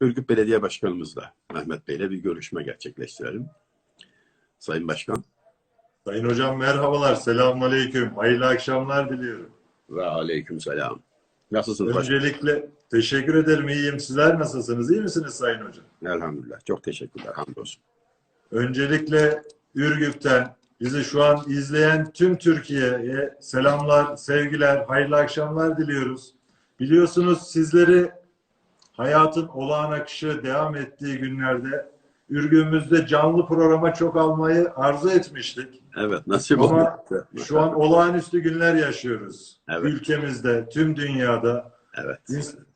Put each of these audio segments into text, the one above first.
Ürgüp Belediye Başkanımızla Mehmet Bey'le bir görüşme gerçekleştirelim. Sayın Başkan Sayın hocam merhabalar, selamun aleyküm. Hayırlı akşamlar diliyorum. ve aleyküm selam. Nasılsınız? Öncelikle teşekkür ederim, iyiyim. Sizler nasılsınız? İyi misiniz Sayın hocam? Elhamdülillah. Çok teşekkürler. Hamdolsun. Öncelikle Ürgüp'ten bizi şu an izleyen tüm Türkiye'ye selamlar, sevgiler, hayırlı akşamlar diliyoruz. Biliyorsunuz sizleri hayatın olağan akışı devam ettiği günlerde Ürgüp'ümüzde canlı programa çok almayı arzu etmiştik. Evet nasip Ama oldu. Şu an olağanüstü günler yaşıyoruz. Evet. Ülkemizde, tüm dünyada. Evet.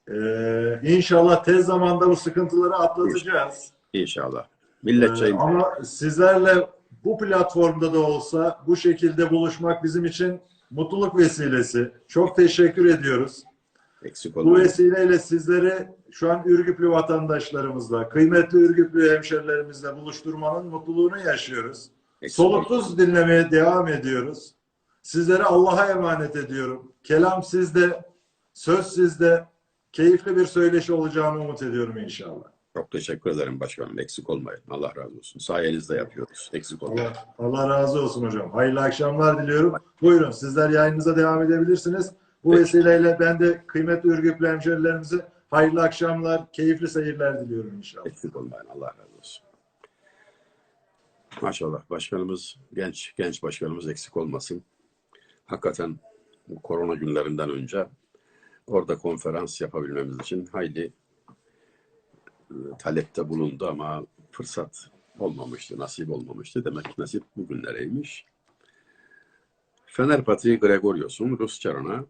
Ee, inşallah tez zamanda bu sıkıntıları atlatacağız. İnşallah. Milletçe Ee, ama sizlerle bu platformda da olsa bu şekilde buluşmak bizim için mutluluk vesilesi. Çok teşekkür ediyoruz. Eksik Bu olmayın. vesileyle sizleri şu an Ürgüplü vatandaşlarımızla, kıymetli Ürgüplü hemşerilerimizle buluşturmanın mutluluğunu yaşıyoruz. Eksik olmayın. Soluksuz dinlemeye devam ediyoruz. Sizleri Allah'a emanet ediyorum. Kelam sizde, söz sizde. Keyifli bir söyleşi olacağını umut ediyorum inşallah. Çok teşekkür ederim başkanım. Eksik olmayın. Allah razı olsun. Sayenizde yapıyoruz. Eksik olmayın. Allah, Allah razı olsun hocam. Hayırlı akşamlar diliyorum. Buyurun sizler yayınınıza devam edebilirsiniz. Bu vesileyle ben de kıymetli Ürgüplü hemşerilerimize hayırlı akşamlar, keyifli seyirler diliyorum inşallah. Eksik olmayın. Allah razı olsun. Maşallah başkanımız genç genç başkanımız eksik olmasın. Hakikaten bu korona günlerinden önce orada konferans yapabilmemiz için hayli e, talepte bulundu ama fırsat olmamıştı, nasip olmamıştı. Demek ki nasip bugünlereymiş. Fener Patriği Gregorios'un Rus çarına